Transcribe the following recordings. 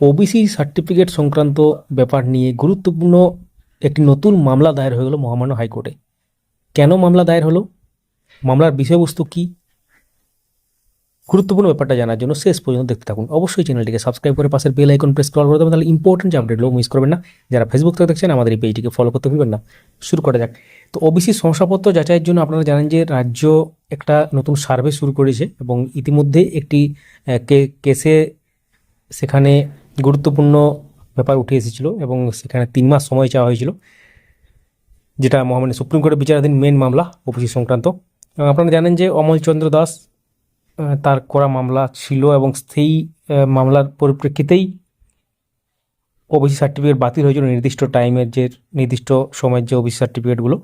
OBC certificate সংক্রান্ত ব্যাপার নিয়ে গুরুত্বপূর্ণ একটি নতুন মামলা দায়ের হয়ে গেল মহামান্য হাইকোর্টে। কেন মামলা দায়ের হলো? মামলার বিষয়বস্তু কি? গুরুত্বপূর্ণ ব্যাপারটা জানার জন্য শেষ পর্যন্ত দেখতে থাকুন। অবশ্যই চ্যানেলটিকে সাবস্ক্রাইব করে পাশের বেল আইকন প্রেস কল করে দেবেন তাহলে ইম্পর্টেন্ট যে আপডেটগুলো মিস করবেন না, যারা ফেসবুক থেকে দেখছেন, আমাদের এই পেজটিকে ফলো করতে ভুলবেন না। শুরু করা যাক। তো ওবিসি শংসাপত্র যাচাইয়ের জন্য আপনারা জানেন যে রাজ্য একটা নতুন সার্ভে শুরু করেছে এবং ইতিমধ্যে একটি কেসে সেখানে গুরুত্বপূর্ণ ব্যাপার উঠে এসেছিল এবং সেখানে তিন মাস সময় চাওয়া হয়েছিল, যেটা মহামান্য সুপ্রিম কোর্টের বিচারাধীন মেন মামলা ওবিসি সংক্রান্ত। এবং আপনারা জানেন যে অমল চন্দ্র দাস তার করা মামলা ছিল এবং সেই মামলার পরিপ্রেক্ষিতেই ওবিসি সার্টিফিকেট বাতিল হয়েছিল নির্দিষ্ট টাইমের যে, নির্দিষ্ট সময়ের যে ওবিসি সার্টিফিকেটগুলো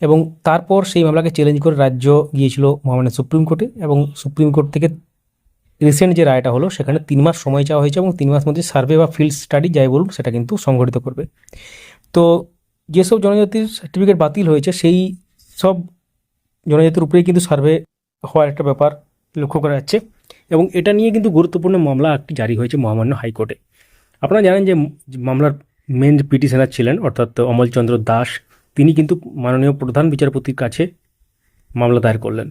এবং তারপর সেই মামলাকে চ্যালেঞ্জ করে রাজ্য গিয়েছিল মহামান্য সুপ্রিম কোর্টে এবং সুপ্রিম কোর্ট থেকে রিসেন্ট যে রায়টা হলো, সেখানে তিন মাস সময় চাওয়া হয়েছে এবং তিন মাস মধ্যে সার্ভে বা ফিল্ড স্টাডি যাই বলুন সেটা কিন্তু সংগঠিত করবে। তো যেসব জনজাতির সার্টিফিকেট বাতিল হয়েছে, সেই সব জনজাতির উপরেই কিন্তু সার্ভে হওয়ার একটা ব্যাপার লক্ষ্য করা যাচ্ছে এবং এটা নিয়ে কিন্তু গুরুত্বপূর্ণ মামলা একটি জারি হয়েছে মহামান্য হাইকোর্টে। আপনারা জানেন যে মামলার মেন পিটিশনার ছিলেন, অর্থাৎ অমলচন্দ্র দাস, তিনি কিন্তু মাননীয় প্রধান বিচারপতির কাছে মামলা দায়ের করলেন।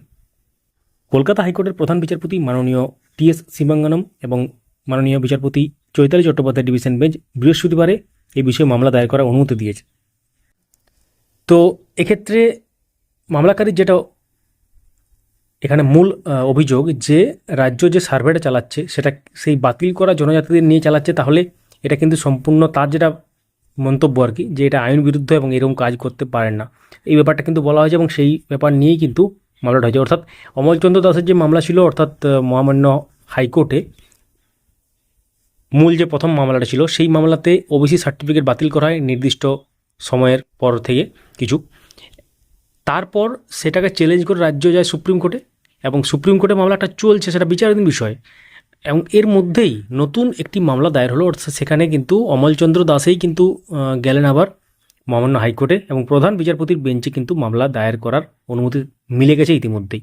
কলকাতা হাইকোর্টের প্রধান বিচারপতি মাননীয় টি এস শিবাঙ্গনম এবং মাননীয় বিচারপতি চৈতালি চট্টোপাধ্যায় ডিভিশন বেঞ্চ বৃহস্পতিবারে এই বিষয়ে মামলা দায়ের করার অনুমতি দিয়েছে। তো এক্ষেত্রে মামলাকারীর যেটা এখানে মূল অভিযোগ যে রাজ্য যে সার্ভেটা চালাচ্ছে সেটা সেই বাতিল করা জনজাতিদের নিয়ে চালাচ্ছে, তাহলে এটা কিন্তু সম্পূর্ণ তার যেটা মন্তব্য আর কি, যে এটা আইন বিরুদ্ধ এবং এরকম কাজ করতে পারেন না। এই ব্যাপারটা কিন্তু বলা হয়েছে এবং সেই ব্যাপার নিয়েই কিন্তু মামলাটা হয়েছে। অর্থাৎ অমলচন্দ্র দাসের যে মামলা ছিল, অর্থাৎ মহামান্য হাইকোর্টে মূল যে প্রথম মামলাটা ছিল, সেই মামলাতে ওবিসি সার্টিফিকেট বাতিল করা হয় নির্দিষ্ট সময়ের পর থেকে কিছু। তারপর সেটাকে চ্যালেঞ্জ করে রাজ্য যায় সুপ্রিম কোর্টে এবং সুপ্রিম কোর্টে মামলাটা চলছে, সেটা বিচারাধীন বিষয়। এবং এর মধ্যেই নতুন একটি মামলা দায়ের হলো, অর্থাৎ সেখানে কিন্তু অমলচন্দ্র দাসেই কিন্তু গেলেন আবার। মহামান্য হাইকোর্টে এবং প্রধান বিচারপতির বেঞ্চে কিন্তু মামলা দায়ের করার অনুমতি মিলে গেছে ইতিমধ্যেই।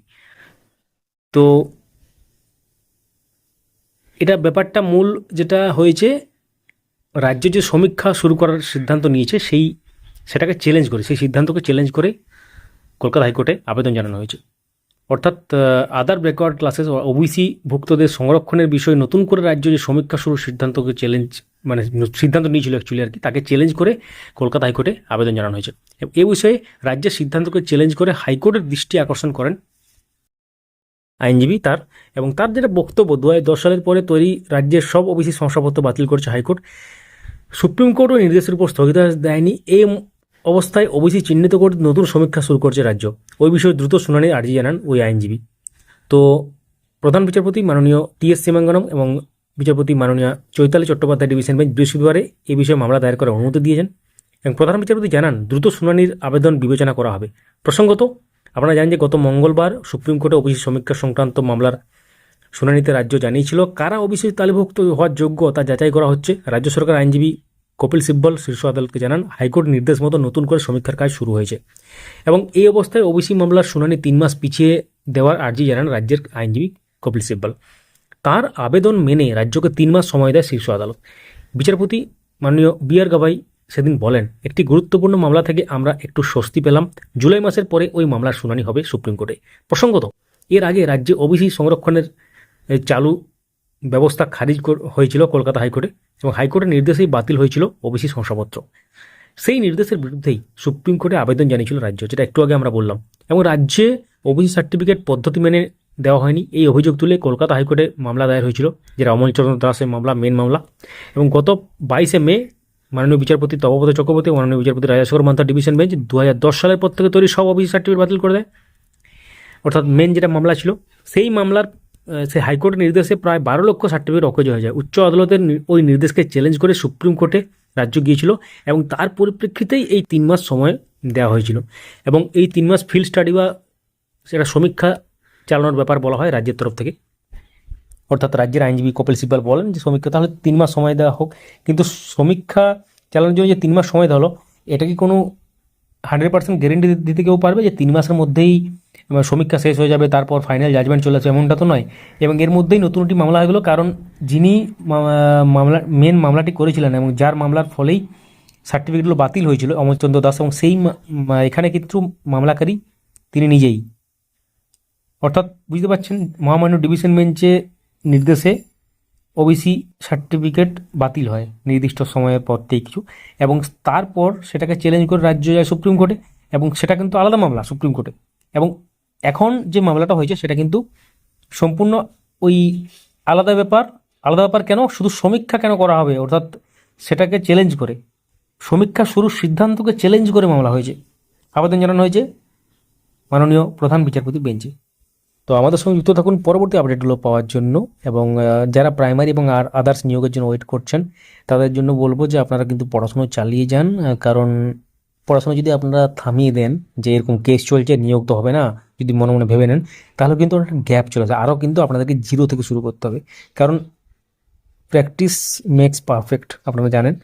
তো এটা ব্যাপারটা মূল যেটা হয়েছে, রাজ্য যে সমীক্ষা শুরু করার সিদ্ধান্ত নিয়েছে, সেই সেটাকে চ্যালেঞ্জ করে, সেই সিদ্ধান্তকে চ্যালেঞ্জ করে কলকাতা হাইকোর্টে আবেদন জানানো হয়েছে। অর্থাৎ আদার ব্যাকওয়ার্ড ক্লাসেস ওবিসি ভুক্তদের সংরক্ষণের বিষয়ে নতুন করে রাজ্য যে সমীক্ষা শুরুর সিদ্ধান্তকে চ্যালেঞ্জ মানে সিদ্ধান্ত নিয়েছিল অ্যাকচুয়ালি আর কি তাকে চ্যালেঞ্জ করে কলকাতা হাইকোর্টে আবেদন জানানো হয়েছে। এ বিষয়ে রাজ্যের সিদ্ধান্তকে চ্যালেঞ্জ করে হাইকোর্টের দৃষ্টি আকর্ষণ করেন আইনজীবী তার। এবং তার যেটা বক্তব্য, দু দশ সালের পরে তৈরি রাজ্যের সব ওবিসি শংসাপত্র বাতিল করেছে হাইকোর্ট। সুপ্রিম কোর্টও নির্দেশের উপর স্থগিতাদেশ দেয়নি। এই অবস্থায় ওবিসি চিহ্নিত করে নতুন সমীক্ষা শুরু করছে রাজ্য। ওই বিষয়ে দ্রুত শুনানির আর্জি জানান ওই আইনজীবী। তো প্রধান বিচারপতি মাননীয় টি এস সীমাঙ্গনম এবং বিচারপতি মাননীয় চৈতালি চট্টোপাধ্যায় ডিভিশন বেঞ্চ বৃহস্পতিবারে এই বিষয়ে মামলা দায়ের করার অনুমতি দিয়েছেন এবং প্রধান বিচারপতি জানান, দ্রুত শুনানির আবেদন বিবেচনা করা হবে। প্রসঙ্গত, আপনারা জানেন যে গত মঙ্গলবার সুপ্রিম কোর্টে ওবিসি সমীক্ষা সংক্রান্ত মামলার শুনানিতে রাজ্য জানিয়েছিল কারা ওবিসি তালিভুক্ত হওয়ার যোগ্য তা যাচাই করা হচ্ছে। রাজ্য সরকার আইনজীবী কপিল সিব্বল শীর্ষ আদালতকে জানান, হাইকোর্ট নির্দেশ মতো নতুন করে সমীক্ষার কাজ শুরু হয়েছে এবং এই অবস্থায় ওবিসি মামলার শুনানি তিন মাস পিছিয়ে দেওয়ার আর্জি জানান রাজ্যের আইনজীবী কপিল সিব্বল। তার আবেদন মেনে রাজ্যকে তিন মাস সময় দেয় শীর্ষ আদালত। বিচারপতি মাননীয় বি আর গাভাই সেদিন বলেন, একটি গুরুত্বপূর্ণ মামলা থেকে আমরা একটু স্বস্তি পেলাম। জুলাই মাসের পরে ওই মামলার শুনানি হবে সুপ্রিম কোর্টে। প্রসঙ্গত, এর আগে রাজ্যে ওবিসি সংরক্ষণের চালু ব্যবস্থা খারিজ হয়েছিল কলকাতা হাইকোর্টে এবং হাইকোর্টের নির্দেশেই বাতিল হয়েছিল ওবিসি শংসাপত্র। সেই নির্দেশের বিরুদ্ধেই সুপ্রিম কোর্টে আবেদন জানিয়েছিল রাজ্য, যেটা একটু আগে আমরা বললাম। এবং রাজ্যে ওবিসি সার্টিফিকেট পদ্ধতি মেনে দেওয়া হয়নি। এই অভিযোগ তুলে কলকাতা হাইকোর্টে মামলা দায়ের হয়েছিল যেটা অমলচন্দ্র দাসের মামলা মেন মামলা। এবং গত বাইশে মে মাননীয় বিচারপতি তপব্রত চক্রবর্তী মাননীয় বিচারপতি রাজাশঙ্কর মান্তা ডিভিশন বেঞ্চ দু হাজার দশ সালের পর থেকে তৈরি সব অফিস সার্টিফিকেট বাতিল করে দেয়। অর্থাৎ মেন যেটা মামলা ছিল, সেই মামলার সেই হাইকোর্টের নির্দেশে প্রায় বারো লক্ষ সার্টিফিকেট অকেজ হয়ে যায়। উচ্চ আদালতের ওই নির্দেশকে চ্যালেঞ্জ করে সুপ্রিম কোর্টে রাজ্য গিয়েছিল এবং তার পরিপ্রেক্ষিতেই এই তিন মাস সময় দেওয়া হয়েছিল। এবং এই তিন মাস ফিল্ড স্টাডি বা সেটা সমীক্ষা চালানোর ব্যাপার বলা হয় রাজ্যের তরফ থেকে। অর্থাৎ রাজ্যের আইনজীবী কপিল সিব্বাল বলেন যে সমীক্ষা তাহলে তিন মাস সময় দেওয়া হোক। কিন্তু সমীক্ষা চালানোর জন্য যে তিন মাস সময় দেওয়া হলো, এটা কি কোনো হান্ড্রেড পার্সেন্ট গ্যারেন্টি দিতে কেউ পারবে যে তিন মাসের মধ্যেই সমীক্ষা শেষ হয়ে যাবে, তারপর ফাইনাল জাজমেন্ট চলে আসবে, এমনটা তো নয়। এবং এর মধ্যেই নতুন একটি মামলা হয়ে গেলো কারণ যিনি মামলা মেন মামলাটি করেছিলেন এবং যার মামলার ফলেই সার্টিফিকেটগুলো বাতিল হয়েছিল অমরচন্দ্র দাস এবং সেই এখানে কিন্তু মামলাকারী তিনি নিজেই। অর্থাৎ বুঝতে পারছেন, মহামান্য ডিভিশন বেঞ্চে নির্দেশে ওবিসি সার্টিফিকেট বাতিল হয়, নির্দিষ্ট সময়ের পর থেকে কিছু। এবং তারপর সেটাকে চ্যালেঞ্জ করে রাজ্য যায় সুপ্রিম কোর্টে, এবং সেটা কিন্তু আলাদা মামলা সুপ্রিম কোর্টে। এবং এখন যে মামলাটা হয়েছে, সেটা কিন্তু সম্পূর্ণ ওই আলাদা ব্যাপার আলাদা ব্যাপার কেন? শুধু সমীক্ষা কেন করা হবে? অর্থাৎ সেটাকে চ্যালেঞ্জ করে, সমীক্ষা শুরুর সিদ্ধান্তকে চ্যালেঞ্জ করে মামলা হয়েছে। আবেদন জানানো হয়েছে মাননীয় প্রধান বিচারপতি বেঞ্চে। তো আমাদের সঙ্গে যুক্ত থাকুন। পরবর্তী আপডেটগুলো পাওয়ার জন্য এবং যারা প্রাইমারি এবং আর আদার্স নিয়োগের জন্য ওয়েট করছেন, তাদের জন্য বলব যে আপনারা কিন্তু পড়াশুনো চালিয়ে যান কারণ পড়াশোনা যদি আপনারা থামিয়ে দেন যে এরকম কেস চলছে, নিয়োগ তো হবে না, যদি মনে মনে ভেবে নেন, তাহলে কিন্তু একটা গ্যাপ চলে যায় আরও কিন্তু আপনাদেরকে জিরো থেকে শুরু করতে হবে। কারণ প্র্যাকটিস মেক্স পারফেক্ট আপনারা জানেন।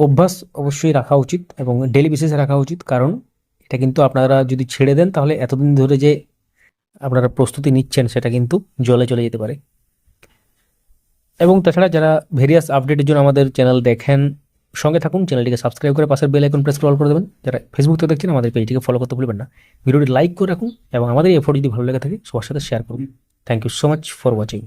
অভ্যাস অবশ্যই রাখা উচিত এবং ডেলি বেসিসে রাখা উচিত। কারণ এটা কিন্তু আপনারা যদি ছেড়ে দেন, তাহলে এতদিন ধরে যে আপনারা প্রস্তুতি নিচ্ছেন, সেটা কিন্তু জলে চলে যেতে পারে। এবং তাছাড়া যারা ভেরিয়াস আপডেটের জন্য আমাদের চ্যানেল দেখেন, সঙ্গে থাকুন চ্যানেলটিকে সাবস্ক্রাইব করে পাশের বেল আইকন প্রেস করে করে দেবেন। যারা ফেসবুক থেকে দেখছেন, আমাদের পেজটিকে ফলো করতে ভুলবেন না। ভিডিওটি লাইক করে রাখুন এবং আমাদের এফোর্ট যদি ভালো লেগে থাকে, সবার সাথে শেয়ার করুন। Thank you so much for watching